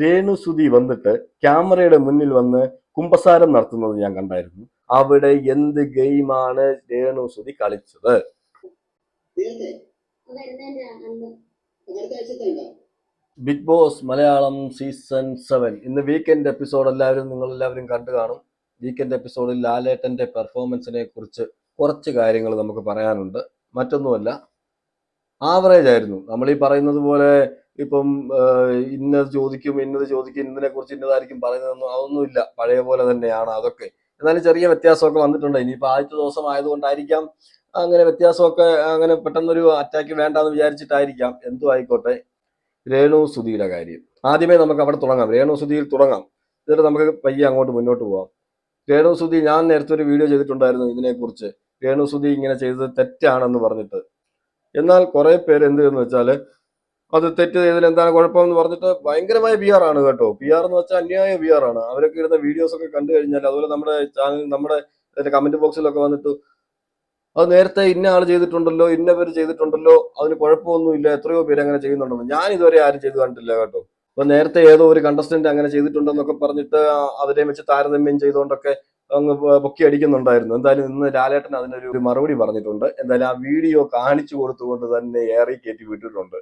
രേണു സുധി വന്നിട്ട് ക്യാമറയുടെ മുന്നിൽ വന്ന് കുമ്പസാരം നടത്തുന്നത് ഞാൻ കണ്ടായിരുന്നു. അവിടെ എന്ത് ഗെയിമാണ് രേണു സുധി കളിച്ചത് Big Boss Malayalam season seven. ഇന്ന് വീക്കെൻഡ് എപ്പിസോഡ് എല്ലാവരും നിങ്ങൾ എല്ലാവരും കണ്ടു കാണും. വീക്കെൻഡ് എപ്പിസോഡിൽ ലാലേട്ടന്റെ പെർഫോമൻസിനെ കുറിച്ച് കുറച്ച് കാര്യങ്ങൾ നമുക്ക് പറയാനുണ്ട്. മറ്റൊന്നുമല്ല ആവറേജ് ആയിരുന്നു. നമ്മൾ ഈ പറയുന്നത് പോലെ ഇപ്പം ഇന്നത് ചോദിക്കും ഇന്നത് ചോദിക്കും ഇന്നതിനെ കുറിച്ച് ഇന്നതായിരിക്കും പറയുന്നതെന്നും അതൊന്നും ഇല്ല പഴയ പോലെ തന്നെയാണ് അതൊക്കെ. എന്നാലും ചെറിയ വ്യത്യാസമൊക്കെ വന്നിട്ടുണ്ട്. ഇനിയിപ്പോൾ ആദ്യത്തെ ദിവസം ആയതുകൊണ്ടായിരിക്കാം അങ്ങനെ വ്യത്യാസമൊക്കെ അങ്ങനെ പെട്ടെന്നൊരു അറ്റാക്ക് വേണ്ടെന്ന് വിചാരിച്ചിട്ടായിരിക്കാം. എന്തു ആയിക്കോട്ടെ. രേണു സുധിയുടെ കാര്യം. ആദ്യമേ നമുക്ക് അവിടെ തുടങ്ങാം. രേണു സുധിയിൽ തുടങ്ങാം. എന്നിട്ട് നമുക്ക് പയ്യെ അങ്ങോട്ട് മുന്നോട്ട് പോവാം. രേണു സുധി ഞാൻ നേരത്തെ ഒരു വീഡിയോ ചെയ്തിട്ടുണ്ടായിരുന്നു ഇതിനെക്കുറിച്ച്. രേണു സുധി ഇങ്ങനെ ചെയ്തത് തെറ്റാണെന്ന് പറഞ്ഞിട്ട്. എന്നാൽ കുറേ പേര് എന്ത് എന്ന് വെച്ചാൽ അത് തെറ്റ് ചെയ്തതിൽ എന്താണ് കുഴപ്പമെന്ന് പറഞ്ഞിട്ട് ഭയങ്കരമായ പി ആർ ആണ് കേട്ടോ. പി ആർ എന്ന് വെച്ചാൽ അന്യായ പി ആർ ആണ്. അവരൊക്കെ ഇടുന്ന വീഡിയോസ് ഒക്കെ കണ്ടു കഴിഞ്ഞാൽ അതുപോലെ നമ്മുടെ ചാനൽ നമ്മുടെ കമന്റ് ബോക്സിലൊക്കെ വന്നിട്ട് അത് നേരത്തെ ഇന്ന ആൾ ചെയ്തിട്ടുണ്ടല്ലോ ഇന്ന പേര് ചെയ്തിട്ടുണ്ടല്ലോ അതിന് കുഴപ്പമൊന്നുമില്ല എത്രയോ പേര് അങ്ങനെ ചെയ്യുന്നുണ്ടെന്ന്. ഞാൻ ഇതുവരെ ആരും ചെയ്തു കണ്ടില്ല കേട്ടോ. അപ്പൊ നേരത്തെ ഏതോ ഒരു കണ്ടസ്റ്റന്റ് അങ്ങനെ ചെയ്തിട്ടുണ്ടെന്നൊക്കെ പറഞ്ഞിട്ട് അവരെ വെച്ച് താരതമ്യം ചെയ്തുകൊണ്ടൊക്കെ അങ്ങ് പൊക്കി അടിക്കുന്നുണ്ടായിരുന്നു. എന്തായാലും ഇന്ന് ലാലേട്ടൻ അതിനൊരു മറുപടി പറഞ്ഞിട്ടുണ്ട്. എന്തായാലും ആ വീഡിയോ കാണിച്ചു കൊടുത്തുകൊണ്ട് തന്നെ ഏറെ കയറ്റി വിട്ടിട്ടുണ്ട്.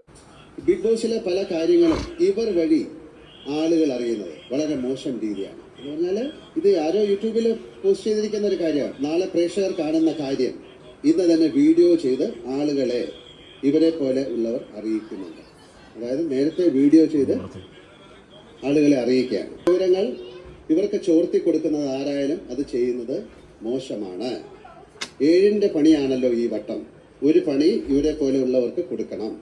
ബിഗ് ബോസിലെ പല കാര്യങ്ങളും ഇവർ വഴി ആളുകൾ അറിയുന്നത് വളരെ മോശം രീതിയാണ്. എന്ന് പറഞ്ഞാൽ ഇത് ആരോ യൂട്യൂബിൽ പോസ്റ്റ് ചെയ്തിരിക്കുന്ന ഒരു കാര്യമാണ്. നാളെ പ്രേക്ഷകർ കാണുന്ന കാര്യം ഇന്ന് തന്നെ വീഡിയോ ചെയ്ത് ആളുകളെ ഇവരെ പോലെ ഉള്ളവർ അറിയിക്കുന്നുണ്ട്. അതായത് നേരത്തെ വീഡിയോ ചെയ്ത് ആളുകളെ അറിയിക്കുകയാണ്. വിവരങ്ങൾ ഇവർക്ക് ചോർത്തി കൊടുക്കുന്നത് ആരായാലും അത് ചെയ്യുന്നത് മോശമാണ്. ഏഴിന്റെ പണിയാണല്ലോ ഈ വട്ടം. ഒരു പണി ഇവരെ പോലെ ഉള്ളവർക്ക് കൊടുക്കണം.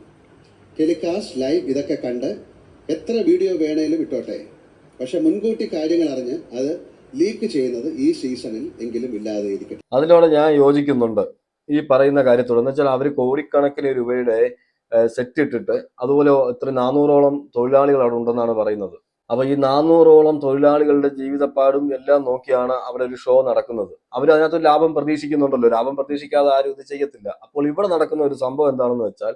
ടെലികാസ്റ്റ് ലൈവ് ഇതൊക്കെ കണ്ട് എത്ര വീഡിയോ വേണേലും ഇട്ടോട്ടെ. പക്ഷെ മുൻകൂട്ടി കാര്യങ്ങൾ അറിഞ്ഞ് അത് ലീക്ക് ചെയ്യുന്നത് ഈ സീസണിൽ എങ്കിലും ഇല്ലാതെ ഇരിക്കട്ടെ. അതിനോട് ഞാൻ യോജിക്കുന്നുണ്ട്. ഈ പറയുന്ന കാര്യത്തോട്. എന്ന് വെച്ചാൽ അവർ കോടിക്കണക്കിന് രൂപയുടെ സെറ്റ് ഇട്ടിട്ട് അതുപോലെ ഇത്ര നാനൂറോളം തൊഴിലാളികൾ അവിടെ ഉണ്ടെന്നാണ് പറയുന്നത്. അപ്പൊ ഈ നാനൂറോളം തൊഴിലാളികളുടെ ജീവിതപ്പാടും എല്ലാം നോക്കിയാണ് അവിടെ ഒരു ഷോ നടക്കുന്നത്. അവർ അതിനകത്ത് ലാഭം പ്രതീക്ഷിക്കുന്നുണ്ടല്ലോ. ലാഭം പ്രതീക്ഷിക്കാതെ ആരും ഇത് ചെയ്യത്തില്ല. അപ്പോൾ ഇവിടെ നടക്കുന്ന ഒരു സംഭവം എന്താണെന്ന് വെച്ചാൽ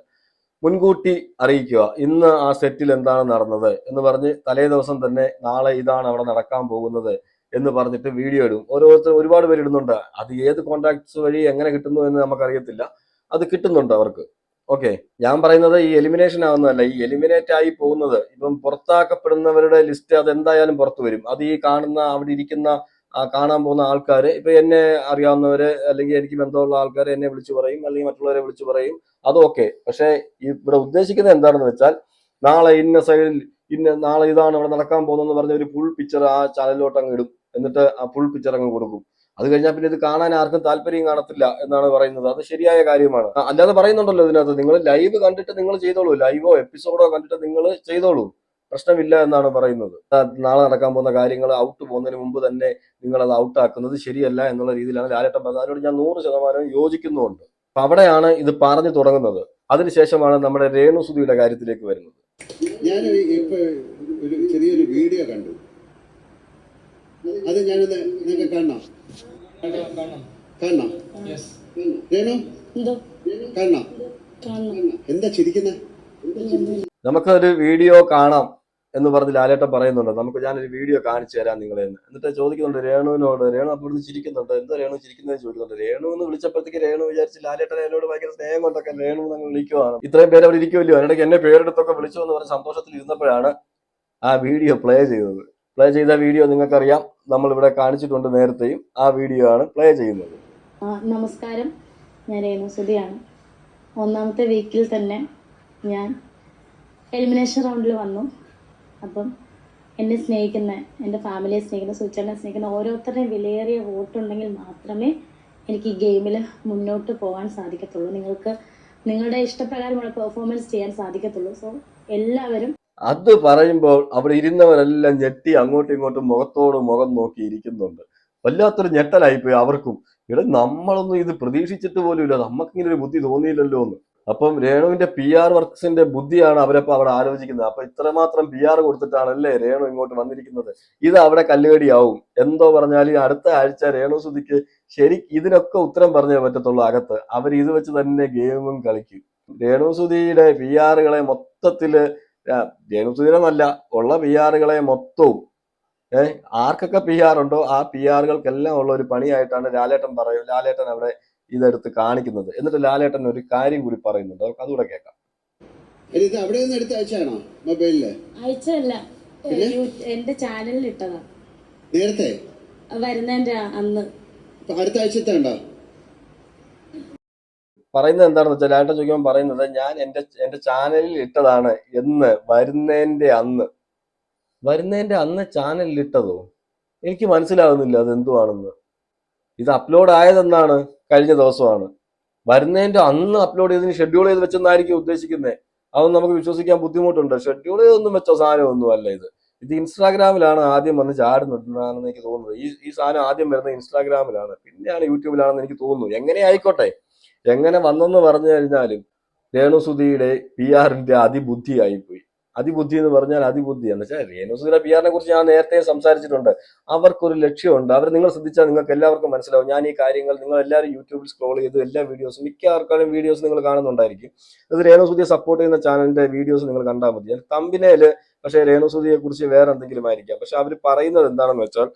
മുൻകൂട്ടി അറിയിക്കുക ഇന്ന് ആ സെറ്റിൽ എന്താണ് നടന്നത് എന്ന് പറഞ്ഞ് തലേ ദിവസം തന്നെ നാളെ ഇതാണ് അവിടെ നടക്കാൻ പോകുന്നത് എന്ന് പറഞ്ഞിട്ട് വീഡിയോ ഇടും. ഓരോരുത്തർ ഒരുപാട് പേര് ഇടുന്നുണ്ട്. അത് ഏത് കോൺട്രാക്ട്സ് വഴി എങ്ങനെ കിട്ടുന്നു എന്ന് നമുക്കറിയത്തില്ല. അത് കിട്ടുന്നുണ്ട് അവർക്ക്. ഓക്കെ. ഞാൻ പറയുന്നത് ഈ എലിമിനേഷൻ ആവുന്നതല്ല. ഈ എലിമിനേറ്റ് ആയി പോകുന്നത് ഇപ്പം പുറത്താക്കപ്പെടുന്നവരുടെ ലിസ്റ്റ് അത് എന്തായാലും പുറത്തു വരും. അത് ഈ കാണുന്ന അവിടെ ഇരിക്കുന്ന കാണാൻ പോകുന്ന ആൾക്കാർ ഇപ്പൊ എന്നെ അറിയാവുന്നവര് അല്ലെങ്കിൽ എനിക്ക് ബന്ധമുള്ള ആൾക്കാർ എന്നെ വിളിച്ചു പറയും അല്ലെങ്കിൽ മറ്റുള്ളവരെ വിളിച്ചു പറയും അതൊക്കെ പക്ഷേ ഇവിടെ ഉദ്ദേശിക്കുന്നത് എന്താണെന്ന് വെച്ചാൽ നാളെ ഇന്ന സൈഡിൽ ഇന്ന നാളെ ഇതാണ് ഇവിടെ നടക്കാൻ പോകുന്നതെന്ന് പറഞ്ഞ ഒരു ഫുൾ പിക്ചർ ആ ചാനലിലോട്ട് അങ്ങ് ഇടും. എന്നിട്ട് ആ ഫുൾ പിക്ചർ അങ്ങ് കൊടുക്കും. അത് കഴിഞ്ഞാൽ പിന്നെ ഇത് കാണാൻ ആർക്കും താല്പര്യം കാണത്തില്ല എന്നാണ് പറയുന്നത്. അത് ശരിയായ കാര്യമാണ്. അല്ലാതെ പറയുന്നുണ്ടല്ലോ ഇതിനകത്ത്. നിങ്ങൾ ലൈവ് കണ്ടിട്ട് നിങ്ങൾ ചെയ്തോളൂ. ലൈവോ എപ്പിസോഡോ കണ്ടിട്ട് നിങ്ങൾ ചെയ്തോളൂ. പ്രശ്നമില്ല എന്നാണ് പറയുന്നത്. നാളെ നടക്കാൻ പോകുന്ന കാര്യങ്ങൾ ഔട്ട് പോകുന്നതിന് മുമ്പ് തന്നെ നിങ്ങൾ അത് ഔട്ട് ആക്കുന്നത് ശരിയല്ല എന്നുള്ള രീതിയിലാണ് ലാലേട്ടൻ പറഞ്ഞത്. അതിനോട് ഞാൻ നൂറ് ശതമാനം യോജിക്കുന്നുണ്ട് അപ്പൊ അവിടെയാണ് ഇത് പറഞ്ഞു തുടങ്ങുന്നത്. അതിനുശേഷമാണ് നമ്മുടെ രേണുസുതിയുടെ കാര്യത്തിലേക്ക് വരുന്നത്. ഞാൻ ഇപ്പൊ ഒരു ചെറിയൊരു വീഡിയോ കണ്ടു. അത് ഞാനത് നിങ്ങൾക്ക് കാണണം. കാണണം. രേണു? എന്തോ? കാണണം. കാണണം. എന്താ ചിരിക്കുന്നത് നമുക്കൊരു വീഡിയോ കാണാം. എന്ന് പറഞ്ഞ് ലാലേട്ടൻ പറയുന്നുണ്ട്. നമുക്ക് ഞാനൊരു വീഡിയോ കാണിച്ചു തരാം നിങ്ങളെ എന്ന്. എന്നിട്ട് ചോദിക്കുന്നുണ്ട് രേണുവിനോട് രേണു ഇവിടുന്ന് ചിരിക്കുന്നുണ്ട്? എന്താ രേണു ചിരിക്കുന്നത് ചോദിക്കുന്നുണ്ട്. രേണു എന്ന് വിളിച്ചപ്പോഴത്തേക്ക് രേണു വിചാരിച്ച് ലാലേട്ടൻ എന്നോട് ഭയങ്കര സ്നേഹം കൊണ്ടൊക്കെ രേണു എന്ന് വിളിക്കുവാണ്. ഇത്രയും പേര് അവിടെ ഇരിക്കുമല്ലോ അതിനിടയ്ക്ക് എന്നെ പേരെടുത്തൊക്കെ വിളിച്ചു എന്ന് പറഞ്ഞ സന്തോഷത്തിൽ ഇരുന്നപ്പോഴാണ് ആ വീഡിയോ പ്ലേ ചെയ്തത്. പ്ലേ ചെയ്ത വീഡിയോ നിങ്ങൾക്കറിയാം. നമ്മൾ ഇവിടെ കാണിച്ചിട്ടുണ്ട് നേരത്തെയും. ആ വീഡിയോ ആണ് പ്ലേ ചെയ്യുന്നത്. നമസ്കാരം. ഞാൻ രേണു സുധിയാണ്. ഒന്നാമത്തെ വീക്കിൽ തന്നെ ഞാൻ എലിമിനേഷൻ റൗണ്ടിൽ വന്നു. അപ്പം എന്നെ സ്നേഹിക്കുന്ന എന്റെ ഫാമിലിയെ സ്നേഹിക്കുന്ന സുചേട്ടനെ സ്നേഹിക്കുന്ന ഓരോരുത്തരുടെയും വിലയേറിയ വോട്ടുണ്ടെങ്കിൽ മാത്രമേ എനിക്ക് ഈ ഗെയിമിൽ മുന്നോട്ട് പോകാൻ സാധിക്കത്തുള്ളൂ. നിങ്ങൾക്ക് നിങ്ങളുടെ ഇഷ്ടപ്രകാരമുള്ള പെർഫോമൻസ് ചെയ്യാൻ സാധിക്കത്തുള്ളൂ. സോ എല്ലാവരും അത് പറയുമ്പോൾ അവിടെ ഇരുന്നവരെല്ലാം ഞെട്ടി അങ്ങോട്ടും ഇങ്ങോട്ടും മുഖത്തോട് മുഖം നോക്കി ഇരിക്കുന്നുണ്ട്. വല്ലാത്തൊരു ഞെട്ടലായിപ്പോയി അവർക്കും. ഇവിടെ നമ്മളൊന്നും ഇത് പ്രതീക്ഷിച്ചിട്ട് പോലും ഇല്ല നമുക്കിങ്ങനെ ഒരു ബുദ്ധി തോന്നിയില്ലല്ലോ എന്ന് അപ്പം രേണുവിന്റെ പി ആർ വർക്ക്സിന്റെ ബുദ്ധിയാണ് അവരപ്പോ അവിടെ ആലോചിക്കുന്നത്. അപ്പൊ ഇത്രമാത്രം പി ആർ കൊടുത്തിട്ടാണല്ലേ രേണു ഇങ്ങോട്ട് വന്നിരിക്കുന്നത്? ഇത് അവിടെ കല്ലുകടിയാവും. എന്തോ പറഞ്ഞാൽ അടുത്ത ആഴ്ച രേണു സുധിക്ക് ശരി ഇതിനൊക്കെ ഉത്തരം പറഞ്ഞേ പറ്റത്തുള്ളൂ അകത്ത്. അവർ ഇത് വെച്ച് തന്നെ ഗെയിമും കളിക്കും. രേണു സുധിയുടെ പി ആറുകളെ മൊത്തത്തിൽ രേണു ജനുസുദിനമല്ല ഉള്ള പി ആറുകളെ മൊത്തവും ഏഹ് ആർക്കൊക്കെ പി ആർ ഉണ്ടോ ആ പി ആറുകൾക്കെല്ലാം ഉള്ള ഒരു പണിയായിട്ടാണ് ലാലേട്ടൻ പറയും ലാലേട്ടൻ അവിടെ ഇതെടുത്ത് കാണിക്കുന്നത്. എന്നിട്ട് ലാലേട്ടൻ ഒരു കാര്യം കൂടി പറയുന്നുണ്ട്. നമുക്ക് അതുകൂടെ കേൾക്കാം. ഇത് അവിടെ നിന്ന് എടുത്ത് അയച്ചാണോ? മൊബൈലിൽ? അയച്ചല്ല എന്റെ ചാനലിൽ ഇട്ടതാ. നേരത്തെ? വരുന്നതിന്റെ അന്ന്. അടുത്ത ആഴ്ചത്തെ ഉണ്ടോ പറയുന്നത് എന്താണെന്ന് വെച്ചാൽ ലാലേട്ടൻ ചോദിക്കുമ്പോൾ പറയുന്നത് ഞാൻ എന്റെ എന്റെ ചാനലിൽ ഇട്ടതാണ് എന്ന് വരുന്നതിന്റെ അന്ന്. വരുന്നതിന്റെ അന്ന് ചാനലിൽ ഇട്ടതോ? എനിക്ക് മനസ്സിലാവുന്നില്ല അത് എന്തുവാണെന്ന് ഇത് അപ്ലോഡ് ആയതെന്നാണ് കഴിഞ്ഞ ദിവസമാണ്. വരുന്നതിന്റെ അന്ന് അപ്ലോഡ് ചെയ്തതിന് ഷെഡ്യൂൾ ചെയ്ത് വെച്ചെന്നായിരിക്കും ഉദ്ദേശിക്കുന്നത് അതൊന്നും നമുക്ക് വിശ്വസിക്കാൻ ബുദ്ധിമുട്ടുണ്ട്. ഷെഡ്യൂൾ ചെയ്തൊന്നും വെച്ച സാധനമൊന്നും അല്ല ഇത്. ഇത് ഇൻസ്റ്റാഗ്രാമിലാണ് ആദ്യം വന്ന് ചാടുന്നുണ്ടെന്നാണെന്ന് എനിക്ക് തോന്നുന്നത്. ഈ ഈ സാധനം ആദ്യം വരുന്നത് ഇൻസ്റ്റാഗ്രാമിലാണ്. പിന്നെയാണ് യൂട്യൂബിലാണെന്ന് എനിക്ക് തോന്നുന്നു. എങ്ങനെ ആയിക്കോട്ടെ. എങ്ങനെ വന്നെന്ന് പറഞ്ഞു കഴിഞ്ഞാലും രേണുസുതിയുടെ പി ആറിന്റെ അതിബുദ്ധിയായിപ്പോയി. അതിബുദ്ധി എന്ന് പറഞ്ഞാൽ അതിബുദ്ധി. എന്ന് വെച്ചാൽ രേണുസുതിയുടെ പി ആറിനെ കുറിച്ച് ഞാൻ നേരത്തെ സംസാരിച്ചിട്ടുണ്ട്. അവർക്കൊരു ലക്ഷ്യമുണ്ട്. അവർ നിങ്ങൾ ശ്രദ്ധിച്ചാൽ നിങ്ങൾക്ക് എല്ലാവർക്കും മനസ്സിലാവും. ഞാൻ ഈ കാര്യങ്ങൾ നിങ്ങൾ എല്ലാവരും യൂട്യൂബിൽ സ്ക്രോൾ ചെയ്ത് എല്ലാ വീഡിയോസും മിക്ക ആൾക്കാരും വീഡിയോസ് നിങ്ങൾ കാണുന്നുണ്ടായിരിക്കും. ഇത് രേണുസുതിയെ സപ്പോർട്ട് ചെയ്യുന്ന ചാനലിന്റെ വീഡിയോസ് നിങ്ങൾ കണ്ടാൽ മതി. തമ്പിനേൽ പക്ഷേ രേണുസുതിയെ കുറിച്ച് വേറെ എന്തെങ്കിലും ആയിരിക്കാം. പക്ഷെ അവർ പറയുന്നത് എന്താണെന്ന് വെച്ചാൽ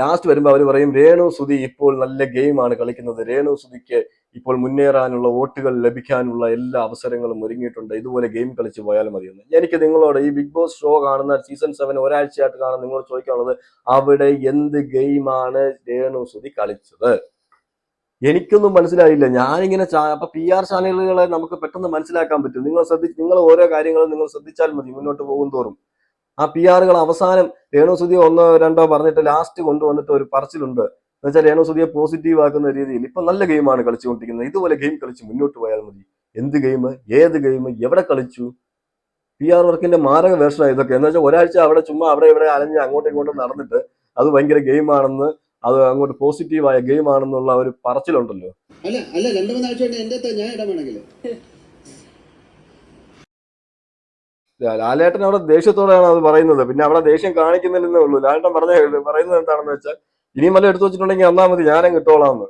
ലാസ്റ്റ് വരുമ്പോൾ അവർ പറയും രേണു സുതി ഇപ്പോൾ നല്ല ഗെയിമാണ് കളിക്കുന്നത്. രേണു സുതിക്ക് ഇപ്പോൾ മുന്നേറാനുള്ള വോട്ടുകൾ ലഭിക്കാനുള്ള എല്ലാ അവസരങ്ങളും ഒരുങ്ങിയിട്ടുണ്ട്. ഇതുപോലെ ഗെയിം കളിച്ച് പോയാൽ മതിയെന്ന് എനിക്ക് നിങ്ങളോട് ഈ ബിഗ് ബോസ് ഷോ കാണുന്ന സീസൺ സെവൻ ഒരാഴ്ചയായിട്ട് കാണുന്ന നിങ്ങളോട് ചോദിക്കാനുള്ളത് അവിടെ എന്ത് ഗെയിമാണ് രേണു സുതി കളിച്ചത്? എനിക്കൊന്നും മനസ്സിലായില്ല. ഞാനിങ്ങനെ അപ്പൊ പി ആർ ചാനലുകളെ നമുക്ക് പെട്ടെന്ന് മനസ്സിലാക്കാൻ പറ്റും. നിങ്ങൾ ശ്രദ്ധിച്ച് നിങ്ങൾ ഓരോ കാര്യങ്ങളും നിങ്ങൾ ശ്രദ്ധിച്ചാൽ മതി. മുന്നോട്ട് പോകും തോറും. ആ പി ആറുകൾ അവസാനം രേണുസുതിയെ ഒന്നോ രണ്ടോ പറഞ്ഞിട്ട് ലാസ്റ്റ് കൊണ്ടുവന്നിട്ട് ഒരു പറച്ചിലുണ്ട്. എന്ന് വെച്ചാൽ രേണുസുതിയെ പോസിറ്റീവ് ആക്കുന്ന രീതിയിൽ ഇപ്പൊ നല്ല ഗെയിമാണ് കളിച്ചുകൊണ്ടിരിക്കുന്നത്. ഇതുപോലെ ഗെയിം കളിച്ച് മുന്നോട്ട് പോയാൽ മതി. എന്ത് ഗെയിം ഏത് ഗെയിം എവിടെ കളിച്ചു? പി ആർ വർക്കിന്റെ മാരക വേഷമാണ് ഇതൊക്കെ. എന്ന് വെച്ചാൽ ഒരാഴ്ച അവിടെ ചുമ്മാ അവിടെ ഇവിടെ അലഞ്ഞ് അങ്ങോട്ടും ഇങ്ങോട്ടും നടന്നിട്ട് അത് ഭയങ്കര ഗെയിമാണെന്ന് അത് അങ്ങോട്ട് പോസിറ്റീവായ ഗെയിം ആണെന്നുള്ള ഒരു പറച്ചിലുണ്ടല്ലോ. അല്ല അല്ല രണ്ടു മൂന്നാഴ്ച എന്റെ ഞാൻ ഇടപെടണമെങ്കിൽ ലാലേട്ടൻ അവിടെ ദേഷ്യത്തോടെയാണ് അത് പറയുന്നത്. പിന്നെ അവിടെ ദേഷ്യം കാണിക്കുന്നില്ലെന്നേ ഉള്ളൂ. ലാലേട്ടൻ പറഞ്ഞ പറയുന്നത് എന്താണെന്ന് വെച്ചാൽ ഇനിയും വല്ല എടുത്തു വെച്ചിട്ടുണ്ടെങ്കിൽ എന്നാ മതി ഞാനും കിട്ടോളാന്ന്.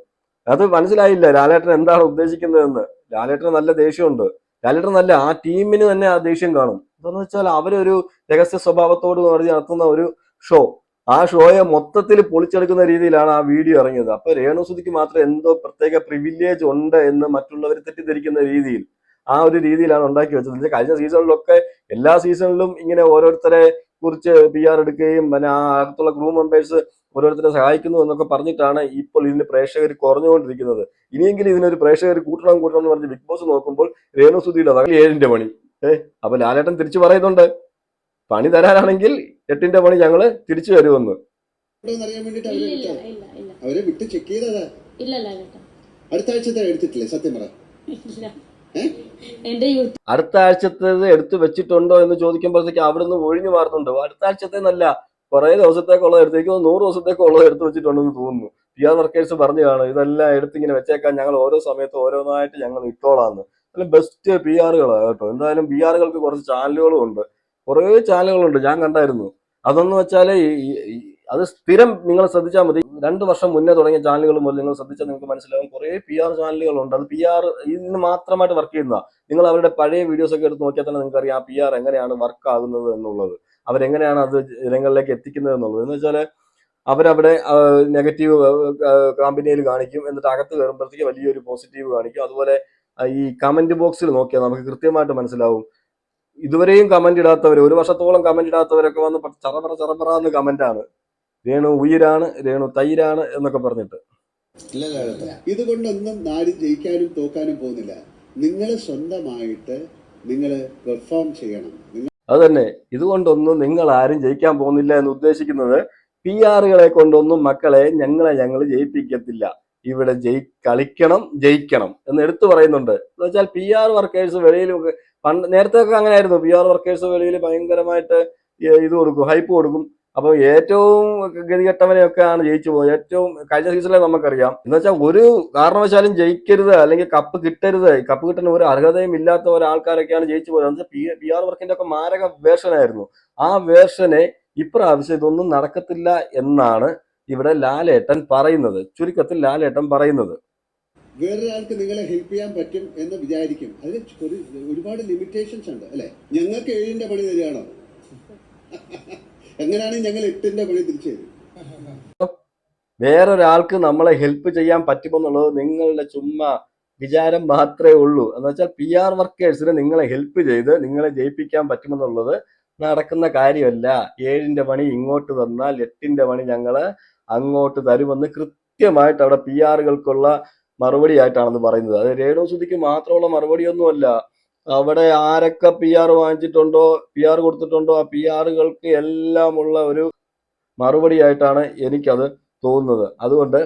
അത് മനസ്സിലായില്ല ലാലേട്ടൻ എന്താണ് ഉദ്ദേശിക്കുന്നതെന്ന്. ലാലേട്ടന് നല്ല ദേഷ്യമുണ്ട്. ലാലേട്ടൻ നല്ല ആ ടീമിന് തന്നെ ആ ദേഷ്യം കാണും. എന്താണെന്ന് വെച്ചാൽ അവരൊരു രഹസ്യ സ്വഭാവത്തോട് പറഞ്ഞ് നടത്തുന്ന ഒരു ഷോ. ആ ഷോയെ മൊത്തത്തിൽ പൊളിച്ചെടുക്കുന്ന രീതിയിലാണ് ആ വീഡിയോ ഇറങ്ങിയത്. അപ്പൊ രേണുസുതിക്ക് മാത്രം എന്തോ പ്രത്യേക പ്രിവിലേജ് ഉണ്ട് എന്ന് മറ്റുള്ളവർ തെറ്റിദ്ധരിക്കുന്ന രീതിയിൽ ആ ഒരു രീതിയിലാണ് ഉണ്ടാക്കി വെച്ചത്. കഴിഞ്ഞ സീസണിലൊക്കെ എല്ലാ സീസണിലും ഇങ്ങനെ ഓരോരുത്തരെ കുറിച്ച് പി ആർ എടുക്കുകയും പിന്നെ ആ അകത്തുള്ള ക്രൂ മെമ്പേഴ്സ് ഓരോരുത്തരെ സഹായിക്കുന്നു എന്നൊക്കെ പറഞ്ഞിട്ടാണ് ഇപ്പോൾ ഇതിന് പ്രേക്ഷകർ കുറഞ്ഞുകൊണ്ടിരിക്കുന്നത്. ഇനിയെങ്കിലും ഇതിനൊരു പ്രേക്ഷകർ കൂട്ടണം കൂട്ടണം എന്ന് പറഞ്ഞ് ബിഗ് ബോസ് നോക്കുമ്പോൾ രേണുസുതിയുടെ അതായത് ഏഴിന്റെ പണി. ഏഹ് അപ്പൊ ലാലേട്ടൻ തിരിച്ചു പറയുന്നുണ്ട്. പണി തരാനാണെങ്കിൽ എട്ടിന്റെ പണി ഞങ്ങൾ തിരിച്ചു തരുമെന്ന്. ഇല്ല അവരെ വിട്ട് ചെക്ക് ചെയ്തതാ? അടുത്ത ആഴ്ച എടുത്തിട്ടില്ലേ? സത്യം പറ. അടുത്ത ആഴ്ചത്തേത് എടുത്തു വെച്ചിട്ടുണ്ടോ എന്ന് ചോദിക്കുമ്പോഴത്തേക്ക് അവിടുന്ന് ഒഴിഞ്ഞു മാറുന്നുണ്ട്. അടുത്ത ആഴ്ചത്തേന്നല്ല കുറെ ദിവസത്തേക്കുള്ളത് എടുത്ത് എനിക്ക് തോന്നുന്നു നൂറ് ദിവസത്തേക്കുള്ളത് എടുത്തു വെച്ചിട്ടുണ്ടെന്ന് തോന്നുന്നു. പി ആർ വർക്കേഴ്സ് പറഞ്ഞു കാണും ഇതെല്ലാം എടുത്തിങ്ങനെ വെച്ചേക്കാൻ ഞങ്ങൾ ഓരോ സമയത്ത് ഓരോന്നായിട്ട് ഞങ്ങൾ ഇട്ടോളാന്ന്. അല്ല ബെസ്റ്റ് പി ആറുകളാണ് കേട്ടോ. എന്തായാലും പി ആറുകൾക്ക് കുറച്ച് ചാനലുകളും ഉണ്ട്. കുറേ ചാനലുകളുണ്ട് ഞാൻ കണ്ടായിരുന്നു. അതെന്ന് വെച്ചാൽ അത് സ്ഥിരം നിങ്ങൾ ശ്രദ്ധിച്ചാൽ മതി. രണ്ട് വർഷം മുന്നേ തുടങ്ങിയ ചാനലുകൾ മുതൽ നിങ്ങൾ ശ്രദ്ധിച്ചാൽ നിങ്ങൾക്ക് മനസ്സിലാവും. കുറേ പി ആർ ചാനലുകളുണ്ട് അത് പി ആർ ഇതിന് മാത്രമായിട്ട് വർക്ക് ചെയ്യുന്ന നിങ്ങൾ അവരുടെ പഴയ വീഡിയോസ് ഒക്കെ എടുത്ത് നോക്കിയാൽ തന്നെ നിങ്ങൾക്ക് അറിയാം ആ പി ആർ എങ്ങനെയാണ് വർക്ക് ആകുന്നത് എന്നുള്ളത്. അവരെങ്ങനെയാണ് അത് ജനങ്ങളിലേക്ക് എത്തിക്കുന്നത് എന്നുള്ളത്. എന്ന് വെച്ചാൽ അവരവിടെ നെഗറ്റീവ് കാമ്പനിയിൽ കാണിക്കും. എന്നിട്ട് അകത്ത് കയറുമ്പോഴത്തേക്ക് വലിയൊരു പോസിറ്റീവ് കാണിക്കും. അതുപോലെ ഈ കമന്റ് ബോക്സിൽ നോക്കിയാൽ നമുക്ക് കൃത്യമായിട്ട് മനസ്സിലാവും. ഇതുവരെയും കമന്റ് ഇടാത്തവർ ഒരു വർഷത്തോളം കമന്റ് ഇടാത്തവരൊക്കെ വന്ന് ചറപറ ചറപറ എന്ന് കമന്റാണ് രേണു ഉയരാണ് രേണു തൈരാണ് എന്നൊക്കെ പറഞ്ഞിട്ട്. ഇതുകൊണ്ടൊന്നും നാട് ജയിക്കാനും തോക്കാനും പോകുന്നില്ല. നിങ്ങൾ സ്വന്തമായിട്ട് നിങ്ങൾ പെർഫോം ചെയ്യണം. അത് തന്നെ. ഇതുകൊണ്ടൊന്നും നിങ്ങൾ ആരും ജയിക്കാൻ പോകുന്നില്ല എന്ന് ഉദ്ദേശിക്കുന്നത് പി ആറുകളെ കൊണ്ടൊന്നും മക്കളെ ഞങ്ങളെ ഞങ്ങൾ ജയിപ്പിക്കത്തില്ല. ഇവിടെ ജയി കളിക്കണം ജയിക്കണം എന്ന് എടുത്തു പറയുന്നുണ്ട്. എന്ന് വെച്ചാൽ പി ആർ വർക്കേഴ്സ് വെളിയിൽ പണ്ട് നേരത്തെ ഒക്കെ അങ്ങനെയായിരുന്നു. പി ആർ വർക്കേഴ്സ് വെളിയിൽ ഭയങ്കരമായിട്ട് ഇത് കൊടുക്കും ഹൈപ്പ് കൊടുക്കും. അപ്പൊ ഏറ്റവും ഗതികെട്ടവനെയൊക്കെയാണ് ജയിച്ചു പോകുന്നത്. ഏറ്റവും കഴിഞ്ഞ സീസണിലെ നമുക്കറിയാം. എന്ന് വെച്ചാൽ ഒരു കാരണവശാലും ജയിക്കരുത് അല്ലെങ്കിൽ കപ്പ് കിട്ടരുത്. കപ്പ് കിട്ടുന്ന ഒരു അർഹതയും ഇല്ലാത്ത ഒരാൾക്കാരൊക്കെയാണ് ജയിച്ചു പോയത് എന്ന് വെച്ചാൽ പി ആർ വർക്കിന്റെ ഒക്കെ മാരക വേർഷനായിരുന്നു ആ വേർഷനെ ഇപ്രാവശ്യം ഇതൊന്നും നടക്കത്തില്ല എന്നാണ് ഇവിടെ ലാലേട്ടൻ പറയുന്നത്. ചുരുക്കത്തിൽ ലാലേട്ടൻ പറയുന്നത്. വേറൊരാൾക്ക് നിങ്ങളെ ഹെൽപ്പ് ചെയ്യാൻ പറ്റും എന്ന് വിചാരിക്കും. അതിന് ഒരു ഒരുപാട് ലിമിറ്റേഷൻസ് ഉണ്ട് അല്ലെ? ഞങ്ങൾക്ക് ഏഴിന്റെ പണി തരികയാണോ? എങ്ങനെയാണെങ്കിൽ ഞങ്ങൾ എട്ടിന്റെ പണി തിരിച്ചു തരും വേറൊരാൾക്ക് നമ്മളെ ഹെൽപ്പ് ചെയ്യാൻ പറ്റുമെന്നുള്ളത് നിങ്ങളുടെ ചുമ്മാ വിചാരം മാത്രമേ ഉള്ളൂ. എന്ന് വെച്ചാൽ പി ആർ വർക്കേഴ്സിന് നിങ്ങളെ ഹെൽപ്പ് ചെയ്ത് നിങ്ങളെ ജയിപ്പിക്കാൻ പറ്റുമെന്നുള്ളത് നടക്കുന്ന കാര്യമല്ല. ഏഴിന്റെ പണി ഇങ്ങോട്ട് തന്നാൽ എട്ടിന്റെ പണി ഞങ്ങൾ അങ്ങോട്ട് തരുമെന്ന് കൃത്യമായിട്ട് അവിടെ പി ആറുകൾക്കുള്ള മറുപടി ആയിട്ടാണെന്ന് പറയുന്നത്. അത് രേണു സുധിക്ക് മാത്രമുള്ള മറുപടിയൊന്നുമല്ല. അവിടെ ആരൊക്കെ പി ആർ വാങ്ങിച്ചിട്ടുണ്ടോ പി ആർ കൊടുത്തിട്ടുണ്ടോ ആ പി ആറുകൾക്ക് എല്ലാമുള്ള ഒരു മറുപടി ആയിട്ടാണ് എനിക്കത് തോന്നുന്നത്. അതുകൊണ്ട്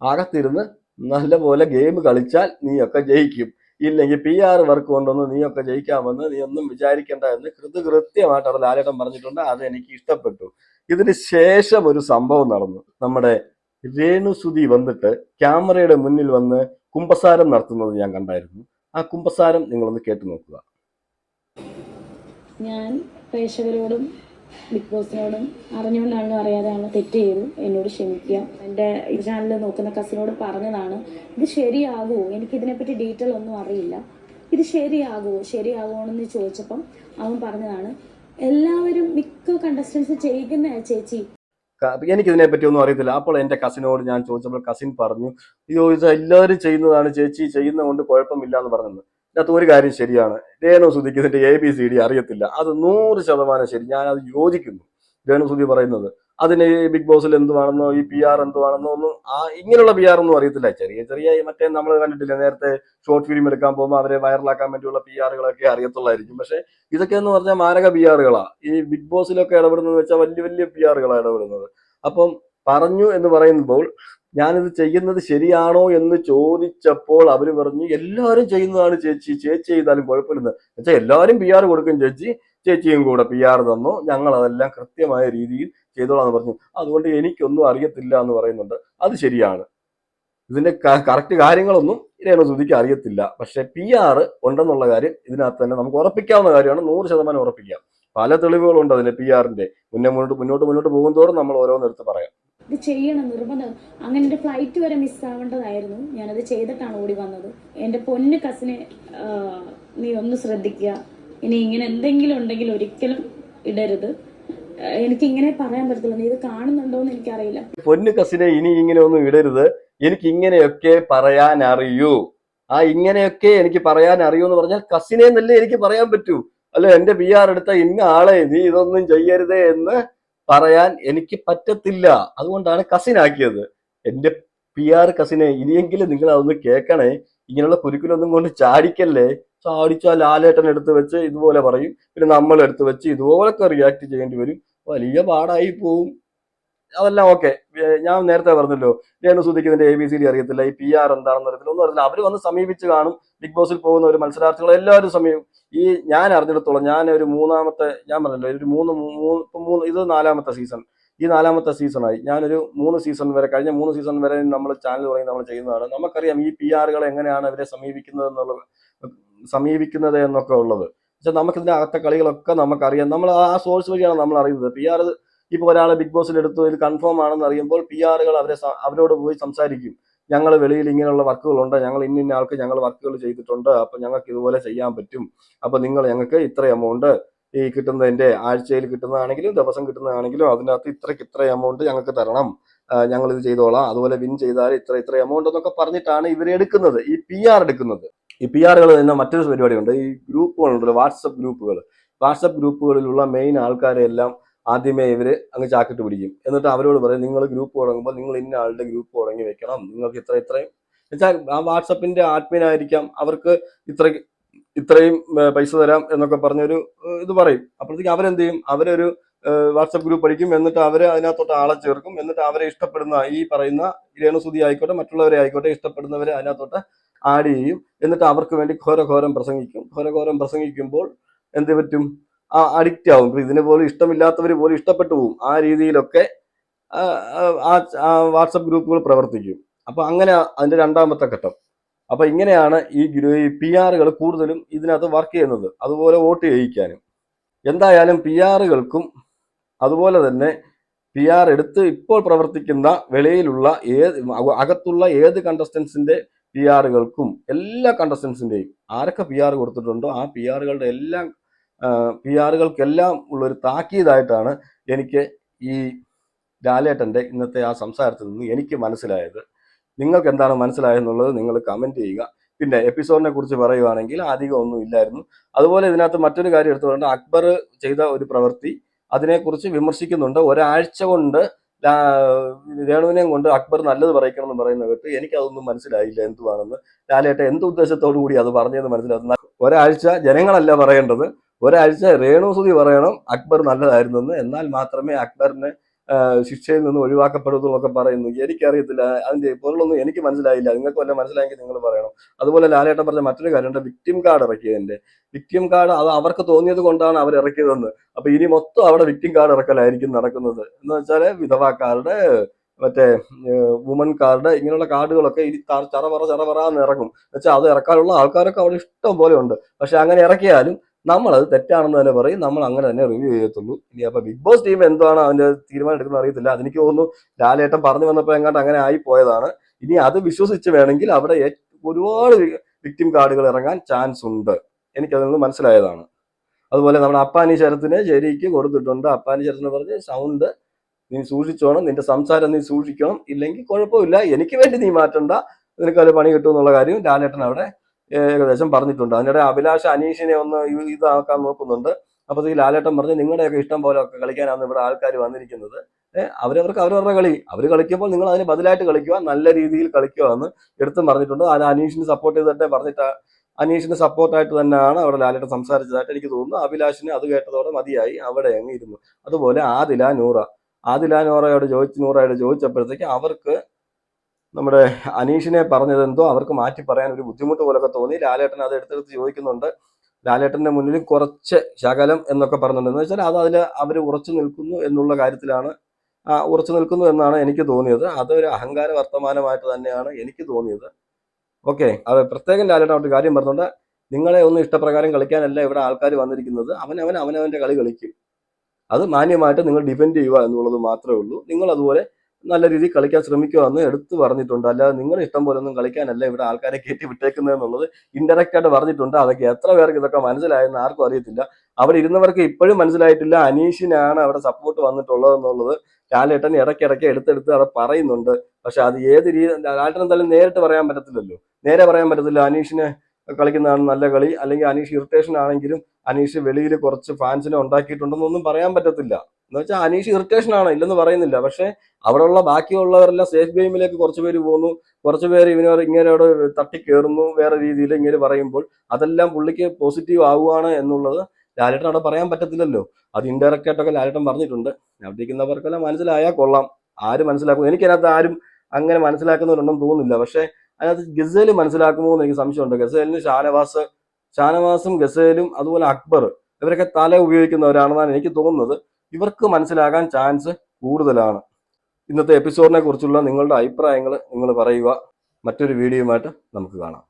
അകത്തിരുന്ന് നല്ലപോലെ ഗെയിം കളിച്ചാൽ നീയൊക്കെ ജയിക്കും. ഇല്ലെങ്കിൽ പി ആർ വർക്ക് കൊണ്ടൊന്നും നീയൊക്കെ ജയിക്കാമെന്ന് നീ ഒന്നും വിചാരിക്കേണ്ട എന്ന് കൃത് അവർ ലാലേട്ടൻ പറഞ്ഞിട്ടുണ്ട്. അത് എനിക്ക് ഇഷ്ടപ്പെട്ടു. ഇതിന് ശേഷം ഒരു സംഭവം നടന്നു. നമ്മുടെ രേണുസുതി വന്നിട്ട് ക്യാമറയുടെ മുന്നിൽ വന്ന് കുമ്പസാരം നടത്തുന്നത് ഞാൻ കണ്ടായിരുന്നു. ആ കുമ്പസാരം നിങ്ങളൊന്ന് കേട്ടു നോക്കുക. ഞാൻ പ്രേക്ഷകരോടും ബിഗ് ബോസിനോടും അറിഞ്ഞുകൊണ്ടാണല്ലോ അറിയാതെയാണല്ലോ തെറ്റ് ചെയ്തു. എന്നോട് ക്ഷമിക്കുക. എന്റെ ഈ ചാനൽ നോക്കുന്ന കസിനോട് പറഞ്ഞതാണ് ഇത് ശരിയാകുമോ എനിക്കിതിനെപ്പറ്റി ഡീറ്റെയിൽ ഒന്നും അറിയില്ല. ഇത് ശരിയാകുമോ ശരിയാകുമോണെന്ന് ചോദിച്ചപ്പം അവൻ പറഞ്ഞതാണ് എല്ലാവരും മിക്ക കണ്ടസ്റ്റൻസ് ചെയ്യുന്ന ചേച്ചി ക- എനിക്ക് ഇതിനെ പറ്റി ഒന്നും അറിയത്തില്ല. അപ്പോൾ എന്റെ കസിനോട് ഞാൻ ചോദിച്ചപ്പോൾ കസിൻ പറഞ്ഞു ഇത് എല്ലാവരും ചെയ്യുന്നതാണ് ചേച്ചി ചെയ്യുന്നതുകൊണ്ട് കുഴപ്പമില്ല എന്ന് പറഞ്ഞത് ഇതിനകത്ത് ഒരു കാര്യം ശരിയാണ്. രേണു സുധിക്ക് ഇതിന്റെ എ ബി സി ഡി അറിയത്തില്ല. അത് നൂറ് ശതമാനം ശരി. ഞാൻ അത് യോജിക്കുന്നു. രേണു സുധി പറയുന്നത് അതിന് ബിഗ് ബോസിൽ എന്തുവാണെന്നോ ഈ പി ആർ എന്തുവാണെന്നോ ഒന്നും ആ ഇങ്ങനെയുള്ള പി ആർ ഒന്നും അറിയത്തില്ല. ചെറിയ ചെറിയ മറ്റേ നമ്മൾ കണ്ടിട്ടില്ല നേരത്തെ ഷോർട്ട് ഫിലിം എടുക്കാൻ പോകുമ്പോൾ അവരെ വൈറലാക്കാൻ വേണ്ടിയുള്ള പി ആറുകളൊക്കെ അറിയത്തുള്ളായിരിക്കും. പക്ഷെ ഇതൊക്കെ എന്ന് പറഞ്ഞാൽ മാരക പി ആറുകളാണ് ഈ ബിഗ് ബോസിലൊക്കെ ഇടപെടുന്നത് വെച്ചാൽ വലിയ വലിയ പി ആറുകളാണ് ഇടപെടുന്നത്. അപ്പം പറഞ്ഞു എന്ന് പറയുമ്പോൾ ഞാനിത് ചെയ്യുന്നത് ശരിയാണോ എന്ന് ചോദിച്ചപ്പോൾ അവർ പറഞ്ഞു എല്ലാവരും ചെയ്യുന്നതാണ് ചേച്ചി. ചേച്ചി ചെയ്താലും കുഴപ്പമില്ലെന്ന്. വെച്ചാൽ എല്ലാവരും പി ആർ കൊടുക്കും ചേച്ചി. ചേച്ചിയും കൂടെ പി ആർ തന്നു. ഞങ്ങൾ അതെല്ലാം കൃത്യമായ രീതിയിൽ ചെയ്തോളാന്ന് പറഞ്ഞു. അതുകൊണ്ട് എനിക്കൊന്നും അറിയത്തില്ല എന്ന് പറയുന്നുണ്ട്. അത് ശരിയാണ്. ഇതിന്റെ കറക്റ്റ് കാര്യങ്ങളൊന്നും രേണുസുതിക്ക് അറിയത്തില്ല. പക്ഷെ പി ആർ ഉണ്ടെന്നുള്ള കാര്യം ഇതിനകത്ത് തന്നെ നമുക്ക് ഉറപ്പിക്കാവുന്ന കാര്യമാണ്. നൂറ് ശതമാനം ഉറപ്പിക്കാം. പല തെളിവുകളുണ്ട് അതിന്റെ പി ആറിന്റെ മുന്നേ മുന്നോട്ട് മുന്നോട്ട് മുന്നോട്ട് പോകുന്തോറും നമ്മൾ ഓരോന്നെടുത്ത് പറയാം. ഇത് ചെയ്യണം നിർബന്ധം. അങ്ങനെ എന്റെ ഫ്ലൈറ്റ് വരെ മിസ്സാവേണ്ടതായിരുന്നു ഞാനത് ചെയ്തിട്ടാണ് ഓടി വന്നത്. എന്റെ പൊന്ന് കസിനെ നീ ഒന്ന് ശ്രദ്ധിക്കുക ഇനി ഇങ്ങനെ എന്തെങ്കിലും ഉണ്ടെങ്കിൽ ഒരിക്കലും ഇടരുത്. എനിക്ക് ഇങ്ങനെ പറയാൻ പറ്റത്തില്ല. നീ ഇത് കാണുന്നുണ്ടോ എന്ന് എനിക്കറിയില്ല. പൊന്നു കസിനെ ഇനി ഇങ്ങനെ ഒന്നും ഇടരുത്. എനിക്ക് ഇങ്ങനെയൊക്കെ പറയാൻ അറിയൂ ആ ഇങ്ങനെയൊക്കെ എനിക്ക് പറയാൻ അറിയൂ എന്ന് പറഞ്ഞാൽ കസിനെ എന്നല്ലേ എനിക്ക് പറയാൻ പറ്റൂ. അല്ല എന്റെ പി ആർ എടുത്ത ഇന്ന ആളെ നീ ഇതൊന്നും ചെയ്യരുതേ എന്ന് പറയാൻ എനിക്ക് പറ്റത്തില്ല. അതുകൊണ്ടാണ് കസിനാക്കിയത്. എന്റെ പി ആർ കസിനെ ഇനിയെങ്കിലും നിങ്ങൾ അതൊന്ന് കേൾക്കണേ. ഇങ്ങനെയുള്ള കുരുക്കിലൊന്നും കൊണ്ട് ചാടിക്കല്ലേ? ചാടിച്ചാൽ ലാലേട്ടൻ എടുത്ത് വെച്ച് ഇതുപോലെ പറയും. പിന്നെ നമ്മൾ എടുത്ത് വെച്ച് ഇതുപോലൊക്കെ റിയാക്ട് ചെയ്യേണ്ടി വരും. വലിയ പാടായി പോവും. അതെല്ലാം ഓക്കെ ഞാൻ നേരത്തെ പറഞ്ഞല്ലോ. രേണു സുധിക്ക് ഇതിന്റെ എ ബി സി ഡി അറിയത്തില്ല. ഈ പി ആർ എന്താണെന്ന് അറിയത്തില്ല. ഒന്നും അറിയില്ല അവർ വന്ന് സമീപിച്ച് കാണും. ബിഗ് ബോസിൽ പോകുന്ന ഒരു മത്സരാർത്ഥികൾ എല്ലാവരും സമീപം ഈ ഞാൻ അറിഞ്ഞിടത്തോളം ഞാൻ ഒരു മൂന്നാമത്തെ ഞാൻ പറഞ്ഞല്ലോ ഒരു മൂന്ന് മൂന്ന് ഇത് നാലാമത്തെ സീസൺ ഈ നാലാമത്തെ സീസണായി. ഞാനൊരു മൂന്ന് സീസൺ വരെ കഴിഞ്ഞ മൂന്ന് സീസൺ വരെ നമ്മൾ ചാനൽ തുടങ്ങി നമ്മൾ ചെയ്യുന്നതാണ്. നമുക്കറിയാം ഈ പി ആറുകൾ എങ്ങനെയാണ് അവരെ സമീപിക്കുന്നത് എന്നുള്ള സമീപിക്കുന്നത് എന്നൊക്കെ ഉള്ളത്. പക്ഷെ നമുക്ക് ഇതിന്റെ അകത്തെ കളികളൊക്കെ നമുക്കറിയാം. നമ്മൾ ആ സോഴ്സ് വഴിയാണ് നമ്മൾ അറിയുന്നത്. പി ആർ ഇപ്പോൾ ഒരാളെ ബിഗ് ബോസിൽ എടുത്തു ഇത് കൺഫേം ആണെന്ന് അറിയുമ്പോൾ പി ആറുകൾ അവരെ അവരോട് പോയി സംസാരിക്കും. ഞങ്ങൾ വെളിയിൽ ഇങ്ങനെയുള്ള വർക്കുകളുണ്ട് ഞങ്ങൾ ഇന്ന ഇന്ന ആൾക്ക് ഞങ്ങൾ വർക്കുകൾ ചെയ്തിട്ടുണ്ട്. അപ്പം ഞങ്ങൾക്ക് ഇതുപോലെ ചെയ്യാൻ പറ്റും. അപ്പം നിങ്ങൾ ഞങ്ങൾക്ക് ഇത്ര എമൗണ്ട് ഈ കിട്ടുന്നതിന്റെ ആഴ്ചയിൽ കിട്ടുന്നതാണെങ്കിലും ദിവസം കിട്ടുന്നതാണെങ്കിലും അതിനകത്ത് ഇത്രയ്ക്ക് ഇത്ര എമൗണ്ട് ഞങ്ങൾക്ക് തരണം. ഞങ്ങൾ ഇത് ചെയ്തോളാം. അതുപോലെ വിൻ ചെയ്താൽ ഇത്ര ഇത്ര എമൗണ്ട് എന്നൊക്കെ പറഞ്ഞിട്ടാണ് ഇവർ എടുക്കുന്നത്. ഈ പി ആർ എടുക്കുന്നത്. ഈ പി ആറുകൾ എന്ന മറ്റൊരു പരിപാടിയുണ്ട്. ഈ ഗ്രൂപ്പുകളുണ്ടല്ലോ വാട്സപ്പ് ഗ്രൂപ്പുകൾ വാട്സപ്പ് ഗ്രൂപ്പുകളിലുള്ള മെയിൻ ആൾക്കാരെല്ലാം ആദ്യമേ ഇവർ അങ്ങ് ചാക്കിട്ട് പിടിക്കും. എന്നിട്ട് അവരോട് പറയും നിങ്ങൾ ഗ്രൂപ്പ് തുടങ്ങുമ്പോൾ നിങ്ങൾ ഇന്ന ആളുടെ ഗ്രൂപ്പ് തുടങ്ങി വെക്കണം. നിങ്ങൾക്ക് ഇത്ര ഇത്രയും. വെച്ചാൽ ആ വാട്സപ്പിന്റെ ആത്മീനായിരിക്കാം അവർക്ക് ഇത്ര ഇത്രയും പൈസ തരാം എന്നൊക്കെ പറഞ്ഞൊരു ഇത് പറയും. അപ്പോഴത്തേക്ക് അവരെന്ത് ചെയ്യും അവരൊരു വാട്സപ്പ് ഗ്രൂപ്പ് പഠിക്കും എന്നിട്ട് അവരെ അതിനകത്തോട്ട് ആളെ ചേർക്കും എന്നിട്ട് അവരെ ഇഷ്ടപ്പെടുന്ന ഈ പറയുന്ന രേണുസുതി ആയിക്കോട്ടെ മറ്റുള്ളവരെ ആയിക്കോട്ടെ ഇഷ്ടപ്പെടുന്നവരെ അതിനകത്തോട്ട് ആഡ് ചെയ്യും എന്നിട്ട് അവർക്ക് വേണ്ടി ഘോരഘോരം പ്രസംഗിക്കും. ഘോരഘോരം പ്രസംഗിക്കുമ്പോൾ എന്ത് പറ്റും? ആ അഡിക്റ്റ് ആവും. ഇതിനെ പോലും ഇഷ്ടമില്ലാത്തവർ പോലും ഇഷ്ടപ്പെട്ടു പോകും. ആ രീതിയിലൊക്കെ ആ വാട്സപ്പ് ഗ്രൂപ്പുകൾ പ്രവർത്തിക്കും. അപ്പൊ അങ്ങനെ അതിന്റെ രണ്ടാമത്തെ ഘട്ടം. അപ്പൊ ഇങ്ങനെയാണ് ഈ പി ആറുകൾ കൂടുതലും ഇതിനകത്ത് വർക്ക് ചെയ്യുന്നത്. അതുപോലെ വോട്ട് ചെയ്യിക്കാനും. എന്തായാലും പി ആറുകൾക്കും അതുപോലെ തന്നെ പി ആർ എടുത്ത് ഇപ്പോൾ പ്രവർത്തിക്കുന്ന വെളിയിലുള്ള ഏത് അകത്തുള്ള ഏത് കണ്ടസ്റ്റൻസിന്റെ പി ആറുകൾക്കും എല്ലാ കണ്ടസ്റ്റൻസിന്റെയും ആരൊക്കെ പി ആർ കൊടുത്തിട്ടുണ്ടോ ആ പി ആറുകളുടെ എല്ലാം പി ആറുകൾക്കെല്ലാം ഉള്ളൊരു താക്കീതായിട്ടാണ് എനിക്ക് ഈ ലാലേട്ടന്റെ ഇന്നത്തെ ആ സംസാരത്തിൽ നിന്ന് എനിക്ക് മനസ്സിലായത്. നിങ്ങൾക്ക് എന്താണ് മനസ്സിലായെന്നുള്ളത് നിങ്ങൾ കമന്റ് ചെയ്യുക. പിന്നെ എപ്പിസോഡിനെ കുറിച്ച് പറയുവാണെങ്കിൽ അധികം ഒന്നും ഇല്ലായിരുന്നു. അതുപോലെ ഇതിനകത്ത് മറ്റൊരു കാര്യം എടുത്തു പറഞ്ഞാൽ അക്ബർ ചെയ്ത ഒരു പ്രവൃത്തി അതിനെക്കുറിച്ച് വിമർശിക്കുന്നുണ്ട്. ഒരാഴ്ച കൊണ്ട് രേണുവിനെയും കൊണ്ട് അക്ബർ നല്ലത് പറയിക്കണം എന്ന് പറയുന്ന കേട്ട് എനിക്കതൊന്നും മനസ്സിലായില്ല എന്തുവാണെന്ന്. ലാലേട്ട എന്ത് ഉദ്ദേശത്തോടു കൂടി അത് പറഞ്ഞതെന്ന് മനസ്സിലാകുന്ന ഒരാഴ്ച ജനങ്ങളല്ല പറയേണ്ടത്. ഒരാഴ്ച രേണു സുതി പറയണം അക്ബർ നല്ലതായിരുന്നെന്ന് എന്നാൽ മാത്രമേ അക്ബറിനെ ശിക്ഷയിൽ നിന്ന് ഒഴിവാക്കപ്പെടുന്നു എന്നൊക്കെ പറയുന്നു. എനിക്കറിയത്തില്ല അതിന്റെ പൊരുളൊന്നും എനിക്ക് മനസ്സിലായില്ല. നിങ്ങൾക്ക് വല്ല മനസ്സിലായെങ്കിൽ നിങ്ങൾ പറയണം. അതുപോലെ ലാലേട്ടൻ പറഞ്ഞ മറ്റൊരു കാര്യമുണ്ട് വിക്ടിം കാർഡ് ഇറക്കിയതിന്റെ വിക്ടിം കാർഡ് അത് അവർക്ക് തോന്നിയത് കൊണ്ടാണ് അവർ ഇറക്കിയതെന്ന്. അപ്പൊ ഇനി മൊത്തം അവിടെ വിക്ടിം കാർഡ് ഇറക്കലായിരിക്കും നടക്കുന്നത്. എന്ന് വെച്ചാൽ വിധവാക്കാരുടെ മറ്റേ വുമൻ കാർഡ് ഇങ്ങനെയുള്ള കാർഡുകളൊക്കെ ഇനി ചറവറ ചറവറ എന്ന് ഇറങ്ങും എന്നുവെച്ചാൽ അത് ഇറക്കാനുള്ള ആൾക്കാരൊക്കെ അവിടെ ഇഷ്ടം പോലെ ഉണ്ട്. പക്ഷെ അങ്ങനെ ഇറക്കിയാലും നമ്മളത് തെറ്റാണെന്ന് തന്നെ പറയും. നമ്മൾ അങ്ങനെ തന്നെ റിവ്യൂ ചെയ്യത്തുള്ളൂ. ഇനി അപ്പൊ ബിഗ് ബോസ് ടീം എന്താണ് അവന്റെ തീരുമാനം എടുക്കുന്നത് അറിയത്തില്ല. അതെനിക്ക് തോന്നുന്നു ലാലേട്ടൻ പറഞ്ഞു വന്നപ്പോൾ എങ്ങാണ്ട് അങ്ങനെ ആയി പോയതാണ്. ഇനി അത് വിശ്വസിച്ച് വേണമെങ്കിൽ അവിടെ ഒരുപാട് വിക്ടിം കാർഡുകൾ ഇറങ്ങാൻ ചാൻസ് ഉണ്ട്. എനിക്കതിൽ നിന്ന് മനസ്സിലായതാണ്. അതുപോലെ നമ്മുടെ അപ്പാനി ശരത്തിന് ശരിക്ക് കൊടുത്തിട്ടുണ്ട്. അപ്പാനി ശരത്തിന് പറഞ്ഞ് സൗണ്ട് നീ സൂക്ഷിച്ചോണം നിന്റെ സംസാരം നീ സൂക്ഷിക്കണം. ഇല്ലെങ്കിൽ കുഴപ്പമില്ല. എനിക്ക് വേണ്ടി നീ മാറ്റണ്ട. നിനക്ക് പണി കിട്ടും എന്നുള്ള കാര്യം ലാലേട്ടൻ അവിടെ ഏകദേശം പറഞ്ഞിട്ടുണ്ട്. അതിനിടെ അഭിലാഷ് അനീഷിനെ ഒന്ന് ഇതാക്കാൻ നോക്കുന്നുണ്ട്. അപ്പോൾ ഈ ലാലേട്ടൻ പറഞ്ഞ് നിങ്ങളുടെയൊക്കെ ഇഷ്ടം പോലെ ഒക്കെ കളിക്കാനാണ് ഇവിടെ ആൾക്കാർ വന്നിരിക്കുന്നത്. അവരവർക്ക് അവരവരുടെ കളി. അവർ കളിക്കുമ്പോൾ നിങ്ങൾ അതിന് ബദലായിട്ട് കളിക്കുക നല്ല രീതിയിൽ കളിക്കുക എന്ന് എടുത്തും പറഞ്ഞിട്ടുണ്ട്. അത് അനീഷിന് സപ്പോർട്ട് ചെയ്തിട്ട് പറഞ്ഞിട്ട് അനീഷിന് സപ്പോർട്ടായിട്ട് തന്നെയാണ് അവിടെ ലാലേട്ടൻ സംസാരിച്ചതായിട്ട് എനിക്ക് തോന്നുന്നു. അഭിലാഷിന് അത് കേട്ടതോടെ മതിയായി അവിടെ അങ്ങ് ഇരുന്നു. അതുപോലെ ആദില നൂറ. ആദില നൂറയോട് ചോദിച്ച് നൂറയോട് ചോദിച്ചപ്പോഴത്തേക്ക് അവർക്ക് നമ്മുടെ അനീഷിനെ പറഞ്ഞതെന്തോ അവർക്ക് മാറ്റി പറയാൻ ഒരു ബുദ്ധിമുട്ട് പോലൊക്കെ തോന്നി. ലാലേട്ടൻ അത് എടുത്തെടുത്ത് ചോദിക്കുന്നുണ്ട്. ലാലേട്ടന്റെ മുന്നിൽ കുറച്ച് ശകലം എന്നൊക്കെ പറഞ്ഞിട്ടുണ്ട്. എന്ന് വെച്ചാൽ അത് അതിൽ അവർ ഉറച്ചു നിൽക്കുന്നു എന്നുള്ള കാര്യത്തിലാണ് ഉറച്ചു നിൽക്കുന്നു എന്നാണ് എനിക്ക് തോന്നിയത്. അതൊരു അഹങ്കാര വർത്തമാനമായിട്ട് തന്നെയാണ് എനിക്ക് തോന്നിയത്. ഓക്കെ അത് പ്രത്യേകം ലാലേട്ടൻ അവിടെ കാര്യം പറഞ്ഞുകൊണ്ട് നിങ്ങളെ ഒന്നും ഇഷ്ടപ്രകാരം കളിക്കാനല്ല ഇവിടെ ആൾക്കാർ വന്നിരിക്കുന്നത്. അവൻ അവൻ അവനവന്റെ കളി കളിക്കും. അത് മാന്യമായിട്ട് നിങ്ങൾ ഡിപെൻഡ് ചെയ്യുക എന്നുള്ളത് മാത്രമേ ഉള്ളൂ. നിങ്ങൾ അതുപോലെ നല്ല രീതിയിൽ കളിക്കാൻ ശ്രമിക്കുക എന്ന് എടുത്തു പറഞ്ഞിട്ടുണ്ട്. അല്ലാതെ നിങ്ങൾ ഇഷ്ടം പോലെ ഒന്നും കളിക്കാനല്ല ഇവിടെ ആൾക്കാരെ കയറ്റി വിട്ടേക്കുന്നത് എന്നുള്ളത് ഇൻഡയറക്റ്റ് ആയിട്ട് പറഞ്ഞിട്ടുണ്ട്. അതൊക്കെ എത്ര പേർക്ക് ഇതൊക്കെ മനസ്സിലായെന്ന് ആർക്കും അറിയത്തില്ല. അവിടെ ഇരുന്നവർക്ക് ഇപ്പോഴും മനസ്സിലായിട്ടില്ല. അനീഷിനാണ് അവിടെ സപ്പോർട്ട് വന്നിട്ടുള്ളത് എന്നുള്ളത് ലാലേട്ടൻ ഇടയ്ക്കിടയ്ക്ക് എടുത്തെടുത്ത് അവിടെ പറയുന്നുണ്ട്. പക്ഷെ അത് ഏത് രീതി ലാലേട്ടൻ എന്തായാലും നേരിട്ട് പറയാൻ പറ്റത്തില്ലല്ലോ. നേരെ പറയാൻ പറ്റത്തില്ല. അനീഷിനെ കളിക്കുന്നതാണ് നല്ല കളി. അല്ലെങ്കിൽ അനീഷ് ഇറിറ്റേഷൻ ആണെങ്കിലും അനീഷ് വെളിയിൽ കുറച്ച് ഫാൻസിനെ ഉണ്ടാക്കിയിട്ടുണ്ടെന്നൊന്നും പറയാൻ പറ്റത്തില്ല. എന്ന് വെച്ചാൽ അനീഷ് ഇറിറ്റേഷൻ ആണ് ഇല്ലെന്ന് പറയുന്നില്ല. പക്ഷെ അവിടെയുള്ള ബാക്കിയുള്ളവരെല്ലാം സേഫ് ഗെയിമിലേക്ക് കുറച്ച് പേര് പോകുന്നു കുറച്ച് പേര് ഇവനോട് ഇങ്ങനെയോട് തട്ടിക്കേറുന്നു വേറെ രീതിയിൽ ഇങ്ങനെ പറയുമ്പോൾ അതെല്ലാം പുള്ളിക്ക് പോസിറ്റീവ് ആവുകയാണ് എന്നുള്ളത് ലാലേട്ടൻ അവിടെ പറയാൻ പറ്റത്തില്ലല്ലോ. അത് ഇൻഡയറക്റ്റ് ആയിട്ടൊക്കെ ലാലേട്ടൻ പറഞ്ഞിട്ടുണ്ട്. അവിടെ ഇരിക്കുന്നവർക്കെല്ലാം മനസ്സിലായാൽ കൊള്ളാം. ആര് മനസ്സിലാക്കും? എനിക്കതിനകത്ത് ആരും അങ്ങനെ മനസ്സിലാക്കുന്നവരുണ്ടെന്ന് തോന്നുന്നില്ല. പക്ഷെ അതിനകത്ത് ഗസേൽ മനസ്സിലാക്കുമോ എന്ന് എനിക്ക് സംശയമുണ്ട്. ഗസേലിന് ഷാനവാസ് ഷാനവാസും ഗസേലും അതുപോലെ അക്ബർ ഇവരൊക്കെ തല ഉപയോഗിക്കുന്നവരാണെന്നാണ് എനിക്ക് തോന്നുന്നത്. ഇവർക്ക് മനസ്സിലാകാൻ ചാൻസ് കൂടുതലാണ്. ഇന്നത്തെ എപ്പിസോഡിനെ കുറിച്ചുള്ള നിങ്ങളുടെ അഭിപ്രായങ്ങൾ നിങ്ങൾ പറയുക. മറ്റൊരു വീഡിയോയുമായിട്ട് നമുക്ക് കാണാം.